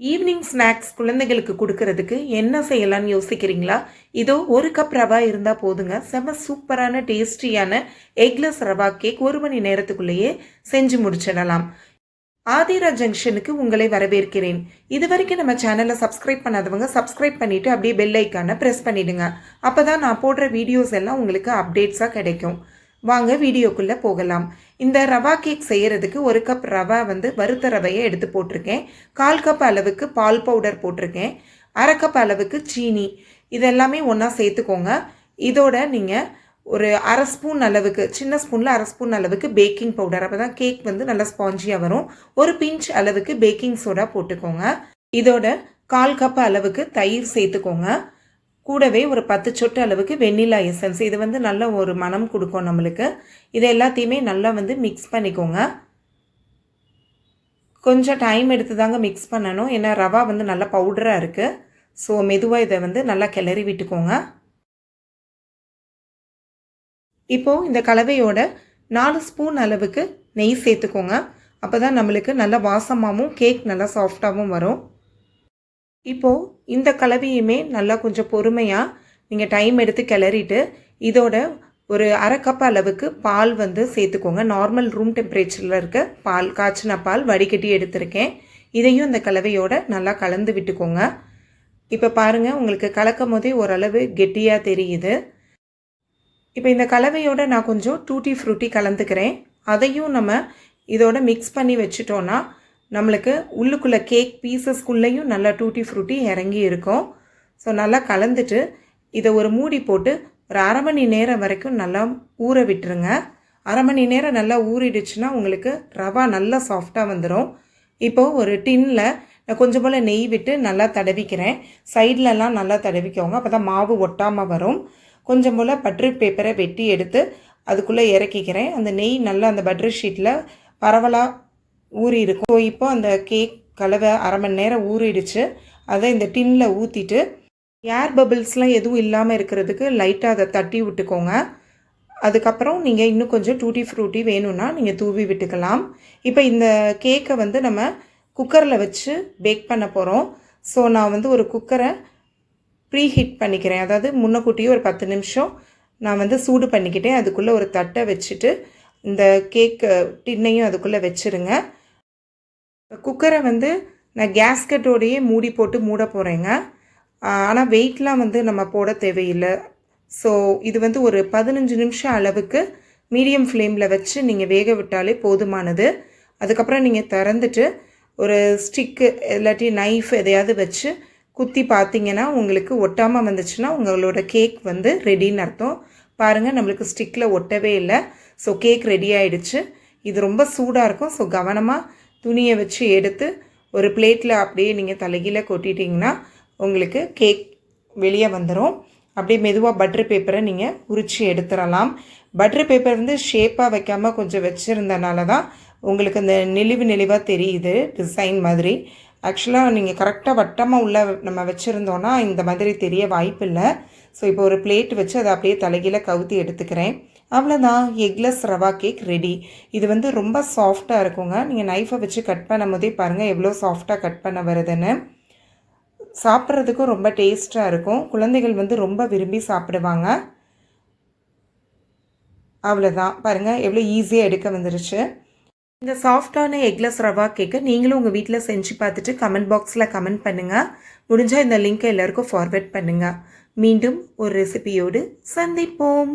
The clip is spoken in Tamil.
ஈவினிங் ஸ்நாக்ஸ் குழந்தைகளுக்கு கொடுக்கறதுக்கு என்ன செய்யலாம்னு யோசிக்கிறீங்களா? இதோ ஒரு கப் ரவா இருந்தால் போதுங்க. செம சூப்பரான டேஸ்டியான எக்லெஸ் ரவா கேக் ஒரு மணி நேரத்துக்குள்ளேயே செஞ்சு முடிச்சிடலாம். ஆதிரா ஜங்ஷனுக்கு உங்களை வரவேற்கிறேன். இது வரைக்கும் நம்ம சேனலை சப்ஸ்கிரைப் பண்ணாதவங்க சப்ஸ்கிரைப் பண்ணிவிட்டு அப்படியே பெல் ஐக்கானை ப்ரெஸ் பண்ணிடுங்க. அப்போ தான் நான் போடுற வீடியோஸ் எல்லாம் உங்களுக்கு அப்டேட்ஸாக கிடைக்கும். வாங்க வீடியோக்குள்ளே போகலாம். இந்த ரவா கேக் செய்கிறதுக்கு ஒரு கப் ரவா வந்து வறுத்த ரவையை எடுத்து போட்டிருக்கேன். கால் கப் அளவுக்கு பால் பவுடர் போட்டிருக்கேன். அரை கப் அளவுக்கு சீனி. இதெல்லாமே ஒன்றா சேர்த்துக்கோங்க. இதோட நீங்கள் ஒரு அரை ஸ்பூன் அளவுக்கு சின்ன ஸ்பூனில் அரை ஸ்பூன் அளவுக்கு பேக்கிங் பவுடர் அப்போ தான் கேக் வந்து நல்லா ஸ்பாஞ்சியாக வரும். ஒரு பிஞ்ச் அளவுக்கு பேக்கிங் சோடா போட்டுக்கோங்க. இதோட கால் கப் அளவுக்கு தயிர் சேர்த்துக்கோங்க. கூடவே ஒரு பத்து சொட்டு அளவுக்கு வெண்ணிலா எசன்ஸ். இது வந்து நல்ல ஒரு மனம் கொடுக்கும் நம்மளுக்கு. இது எல்லாத்தையுமே நல்லா வந்து மிக்ஸ் பண்ணிக்கோங்க. கொஞ்சம் டைம் எடுத்து தாங்க மிக்ஸ் பண்ணணும். ஏன்னா ரவா வந்து நல்லா பவுடராக இருக்குது ஸோ மெதுவாக இதை வந்து நல்லா கிளறி விட்டுக்கோங்க. இப்போது இந்த கலவையோட நாலு ஸ்பூன் அளவுக்கு நெய் சேர்த்துக்கோங்க. அப்போ தான் நம்மளுக்கு நல்ல வாசமாகவும் கேக் நல்லா சாஃப்டாகவும் வரும். இப்போது இந்த கலவையுமே நல்லா கொஞ்சம் பொறுமையாக நீங்கள் டைம் எடுத்து கிளறிட்டு இதோட ஒரு அரை கப் அளவுக்கு பால் வந்து சேர்த்துக்கோங்க. நார்மல் ரூம் டெம்பரேச்சரில் இருக்க பால் காய்ச்சின பால் வடிகட்டி எடுத்திருக்கேன். இதையும் இந்த கலவையோட நல்லா கலந்து விட்டுக்கோங்க. இப்போ பாருங்கள் உங்களுக்கு கலக்கும் போதே ஓரளவு கெட்டியாக தெரியுது. இப்போ இந்த கலவையோட நான் கொஞ்சம் டூட்டி ஃப்ரூட்டி கலந்துக்கிறேன். அதையும் நம்ம இதோட மிக்ஸ் பண்ணி வச்சுட்டோன்னா நம்மளுக்கு உள்ளுக்குள்ளே கேக் பீசஸ்க்குள்ளேயும் நல்லா டூட்டி ஃப்ரூட்டி இறங்கி இருக்கும் ஸோ நல்லா கலந்துட்டு இதை ஒரு மூடி போட்டு ஒரு அரை மணி நேரம் வரைக்கும் நல்லா ஊற விட்டுருங்க. அரை மணி நேரம் நல்லா ஊறிடுச்சுன்னா உங்களுக்கு ரவா நல்லா சாஃப்டாக வந்துடும் இப்போது ஒரு டின்னில் நான் கொஞ்சம் போல் நெய் விட்டு நல்லா தடவிக்கிறேன். சைட்லலாம் நல்லா தடவிக்கோங்க. அப்போ தான் மாவு ஒட்டாமல் வரும். கொஞ்சம் போல் பட்ரு பேப்பரை வெட்டி எடுத்து அதுக்குள்ளே இறக்கிக்கிறேன். அந்த நெய் நல்லா அந்த பட்ரு ஷீட்டில் பரவலாக ஊறியிருக்கும் ஸோ இப்போ அந்த கேக் கலவை அரை மணி நேரம் ஊறிடுச்சு. அதை இந்த டின்னில் ஊற்றிட்டு ஏர் பபிள்ஸ்லாம் எதுவும் இல்லாமல் இருக்கிறதுக்கு லைட்டாக அதை தட்டி விட்டுக்கோங்க. அதுக்கப்புறம் நீங்கள் இன்னும் கொஞ்சம் டூட்டி ஃப்ரூட்டி வேணும்னா நீங்கள் தூவி விட்டுக்கலாம். இப்போ இந்த கேக்கை வந்து நம்ம குக்கரில் வச்சு பேக் பண்ண போகிறோம் ஸோ நான் வந்து ஒரு குக்கரை ப்ரீ ஹீட் பண்ணிக்கிறேன். அதாவது முன்னக்கூட்டியே ஒரு பத்து நிமிஷம் நான் வந்து சூடு பண்ணிக்கிட்டேன். அதுக்குள்ளே ஒரு தட்டை வச்சுட்டு இந்த கேக்கு டின்னையும் அதுக்குள்ளே வச்சுருங்க. குக்கரை வந்து நான் கேஸ்கட்டோடையே மூடி போட்டு மூட போகிறேங்க ஆனால் வெயிட்லாம் வந்து நம்ம போட தேவையில்லை. ஸோ இது வந்து ஒரு பதினஞ்சு நிமிஷம் அளவுக்கு மீடியம் ஃப்ளேமில் வச்சு நீங்கள் வேக விட்டாலே போதுமானது. அதுக்கப்புறம் நீங்கள் திறந்துட்டு ஒரு ஸ்டிக்கு இல்லாட்டி நைஃப் எதையாவது வச்சு குத்தி பார்த்தீங்கன்னா உங்களுக்கு ஒட்டாமல் வந்துச்சுன்னா உங்களோட கேக் வந்து ரெடின்னு அர்த்தம். பாருங்கள் நம்மளுக்கு ஸ்டிக்கில் ஒட்டவே இல்லை. ஸோ கேக் ரெடி ஆகிடுச்சு இது ரொம்ப சூடாக இருக்கும். ஸோ கவனமாக துணியை வச்சு எடுத்து ஒரு பிளேட்டில் அப்படியே நீங்கள் தலைகீழ கொட்டிட்டிங்கன்னா உங்களுக்கு கேக் வெளியே வந்துடும் அப்படியே மெதுவாக பட்ரு பேப்பரை நீங்கள் உரித்து எடுத்துடலாம் பட்ரு பேப்பர் வந்து ஷேப்பாக வைக்காமல் கொஞ்சம் வச்சுருந்தனால தான் உங்களுக்கு அந்த நெளிவு நெளிவாக தெரியுது டிசைன் மாதிரி. ஆக்சுவலாக நீங்கள் கரெக்டாக வட்டமாக உள்ள நம்ம வச்சுருந்தோன்னா இந்த மாதிரி தெரிய வாய்ப்பு இல்லை. ஸோ இப்போ ஒரு பிளேட் வச்சு அதை அப்படியே தலைகீழ கவுத்தி எடுத்துக்கிறேன். அவ்வளோதான் எக்லெஸ் ரவா கேக் ரெடி இது வந்து ரொம்ப சாஃப்டாக இருக்குங்க. நீங்கள் நைஃபை வச்சு கட் பண்ணும் போதே பாருங்கள் எவ்வளோ சாஃப்டாக கட் பண்ண வருதுன்னு. சாப்பிட்றதுக்கும் ரொம்ப டேஸ்ட்டாக இருக்கும். குழந்தைகள் வந்து ரொம்ப விரும்பி சாப்பிடுவாங்க. அவ்வளோதான் பாருங்கள் எவ்வளோ ஈஸியாக எடுக்க வந்துருச்சு. இந்த சாஃப்டான எக்லெஸ் ரவா கேக்கை நீங்களும் உங்கள் வீட்டில் செஞ்சு பார்த்துட்டு கமெண்ட் பாக்ஸில் கமெண்ட் பண்ணுங்கள் முடிஞ்சால் இந்த லிங்க்கை எல்லாருக்கும் ஃபார்வேர்ட் பண்ணுங்கள் மீண்டும் ஒரு ரெசிபியோடு சந்திப்போம்.